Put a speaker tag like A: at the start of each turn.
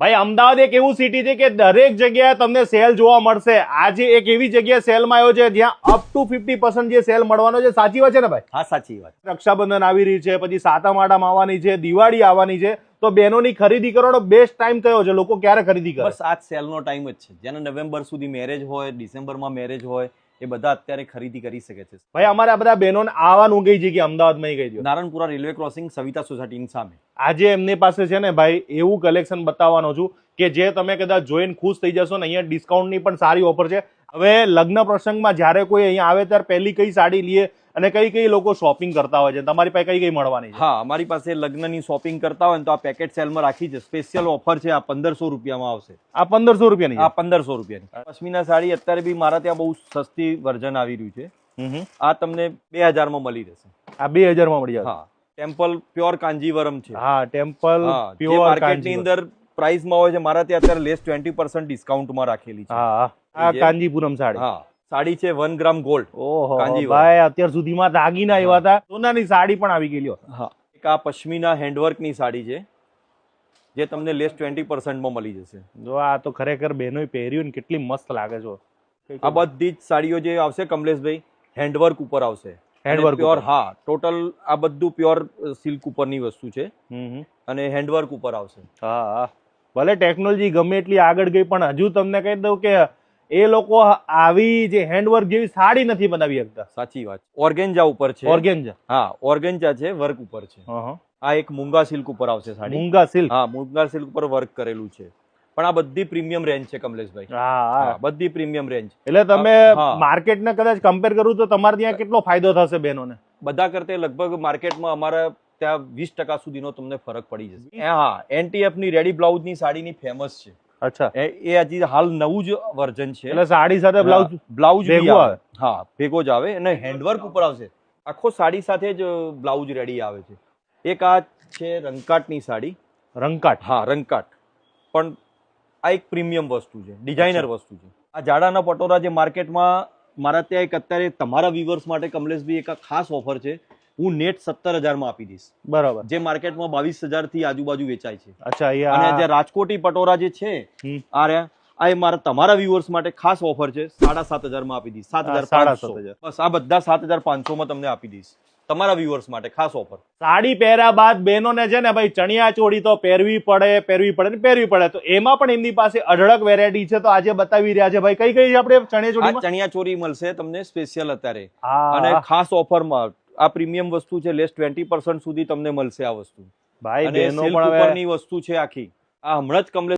A: ભાઈ અમદાવાદ એક એવું સિટી છે કે દરેક જગ્યાએ તમને સેલ જોવા મળશે. આજે એક એવી જગ્યાએ સેલમાં આવ્યો છે જ્યાં અપ ટુ ફિફ્ટી જે સેલ મળવાનો છે. સાચી વાત છે ને ભાઈ?
B: હા સાચી વાત.
A: રક્ષાબંધન આવી રહી છે પછી સાતમ આઠમ આવવાની છે દિવાળી આવવાની છે. તો બહેનોની ખરીદી કરવાનો બેસ્ટ ટાઈમ કયો છે? લોકો ક્યારે ખરીદી કરે?
B: બસ આ સેલનો ટાઈમ જ છે. જેને નવેમ્બર સુધી મેરેજ હોય ડિસેમ્બરમાં મેરેજ હોય એ બધા અત્યારે ખરીદી કરી શકે છે.
A: ભાઈ અમારે આ બધા બહેનોને આવવાનું કઈ કે અમદાવાદમાં ગઈ દો
B: નારણપુરા રેલવે ક્રોસિંગ સવિતા સોસાયટીની સામે.
A: આજે એમની પાસે છે ને ભાઈ એવું કલેક્શન બતાવવાનો છું કે જે તમે કદાચ જોઈને ખુશ થઈ જશો ને અહીંયા ડિસ્કાઉન્ટની પણ સારી ઓફર છે. હવે લગ્ન પ્રસંગમાં જ્યારે કોઈ અહીંયા આવે ત્યારે પહેલી કઈ સાડી લઈએ અને કઈ કઈ લોકો શોપિંગ કરતા હોય છે? તમારી પાસે કઈ કઈ મળવાની
B: હા અમારી પાસે લગ્નની શોપિંગ કરતા હોય તો આ પેકેટ સેલમાં રાખી છે. સ્પેશિયલ ઓફર છે આ પંદરસો રૂપિયામાં આવશે.
A: આ પંદરસો રૂપિયાની
B: આ પંદરસો રૂપિયાની. પશ્મિના સાડી અત્યારે બી મારા ત્યાં બહુ સસ્તી વર્ઝન આવી રહ્યું છે. આ તમને બે હજારમાં મળી રહેશે
A: આ બે હજારમાં મળી જશે?
B: હા ટેમ્પલ પ્યોર કાંજીવરમ છે.
A: હા ટેમ્પલ પ્યોર
B: માર્કેટની અંદર પ્રાઇસમાં હોય છે મારા ત્યાં અત્યારે લેસ ટ્વેન્ટી પર્સન્ટ ડિસ્કાઉન્ટમાં રાખેલી છે.
A: હા. આ કાંજીપુરમ સાડી.
B: હા સાડી છે વન ગ્રામ ગોલ્ડ
A: ઓહો. ભાઈ અત્યાર સુધીમાં દાગીના આવ્યા હતા. સોનાની સાડી પણ આવી ગયેલી.
B: હા. એક આ પશ્મિના હેન્ડવર્કની સાડી છે જે તમને લેસ ટ્વેન્ટી પર્સન્ટમાં મળી જશે.
A: જો આ તો ખરેખર બહેનો પહેર્યું ને કેટલી મસ્ત લાગે છે
B: આ બધી જ સાડીઓ જે આવશે કમલેશભાઈ હેન્ડવર્ક ઉપર આવશે.
A: હેન્ડવર્ક
B: પ્યોર હા ટોટલ આ બધું પ્યોર સિલ્ક ઉપરની વસ્તુ છે. અને હેન્ડવર્ક ઉપર આવશે.
A: હા હા. ભલે ટેકનોલોજી ગમે એટલી આગળ ગઈ પણ હજુ તમને કહી દઉં કે એ લોકો આવી જે હેન્ડવર્ક જેવી સાડી નથી બનાવી શકતા.
B: સાચી વાત. ઓર્ગેન્જા ઉપર છે.
A: ઓર્ગેન્જા
B: હા ઓર્ગેન્જા છે વર્ક ઉપર છે. આ એક મૂંગા સિલ્ક ઉપર આવશે સાડી.
A: મૂંગા સિલ્ક
B: હા મૂંગા સિલ્ક ઉપર વર્ક કરેલું છે. પણ આ બધી પ્રીમિયમ રેન્જ છે કમલેશભાઈ.
A: હા
B: બધી પ્રીમિયમ રેન્જ
A: એટલે તમે. માર્કેટને કદાચ કમ્પેર કરું તો તમારે ત્યાં કેટલો ફાયદો થશે બહેનોને?
B: બધા કરતે લગભગ માર્કેટમાં અમારા ત્યાં વીસ ટકા સુધીનો તમને ફરક પડી જશે. હા એનટીએફની રેડી બ્લાઉઝની સાડીની ફેમસ છે.
A: અચ્છા.
B: એ હજી હાલ નવું જ વર્ઝન છે.
A: એટલે સાડી સાથે બ્લાઉઝ
B: બ્લાઉઝ? હા ભેગો જ આવે અને હેન્ડવર્ક ઉપર આવશે. આખો સાડી સાથે જ બ્લાઉઝ રેડી આવે છે. એક આ છે રંગકાટની સાડી.
A: રંગકાટ?
B: હા રંગકાટ. પણ આ એક પ્રીમિયમ વસ્તુ છે ડિઝાઇનર વસ્તુ છે. આ જાડાના પટોરા જે માર્કેટમાં મારા ત્યાં એક અત્યારે તમારા વ્યુઅર્સ માટે કમલેશભાઈ એક ખાસ ઓફર છે. હું નેટ સત્તર હજારમાં આપી દઈશ.
A: બરાબર.
B: જે માર્કેટમાં બાવીસ હજારથી આજુબાજુ વેચાય છે.
A: અચ્છા
B: અને જે રાજકોટી પટોરા જે છે. આ રહ્યા આ એ મારા તમારા વ્યુઅર્સ માટે ખાસ ઓફર છે. સાડા સાત હજારમાં આપી દઈશ. સાત હજાર
A: સાડા સાત હજાર.
B: બસ આ બધા સાત હજાર પાંચસો માં તમને આપી દઈશ. તમારા વ્યુઅર્સ માટે ખાસ ઓફર
A: સાડી પહેર્યા બાદ બહેનોને છે ને ભાઈ ચણિયા ચોળી તો પહેરવી પડે પહેરવી પડે ને પહેરવી પડે. તો એમાં પણ એમની પાસે અઢળક વેરાયટી છે. તો આજે બતાવી રહ્યા છે ભાઈ. કઈ કઈ આપણે ચણિયા
B: આ ચણિયા ચોરી મળશે તમને સ્પેશિયલ અત્યારે. અને ખાસ ઓફરમાં આ પ્રીમિયમ વસ્તુ છે લેસ ટ્વેન્ટી પર્સન્ટ સુધી તમને મળશે આ વસ્તુ.
A: ભાઈ
B: અને
A: બહેનો પણ હવે
B: ઉપરની વસ્તુ છે આખી. આ હમણાં જ કમલેશ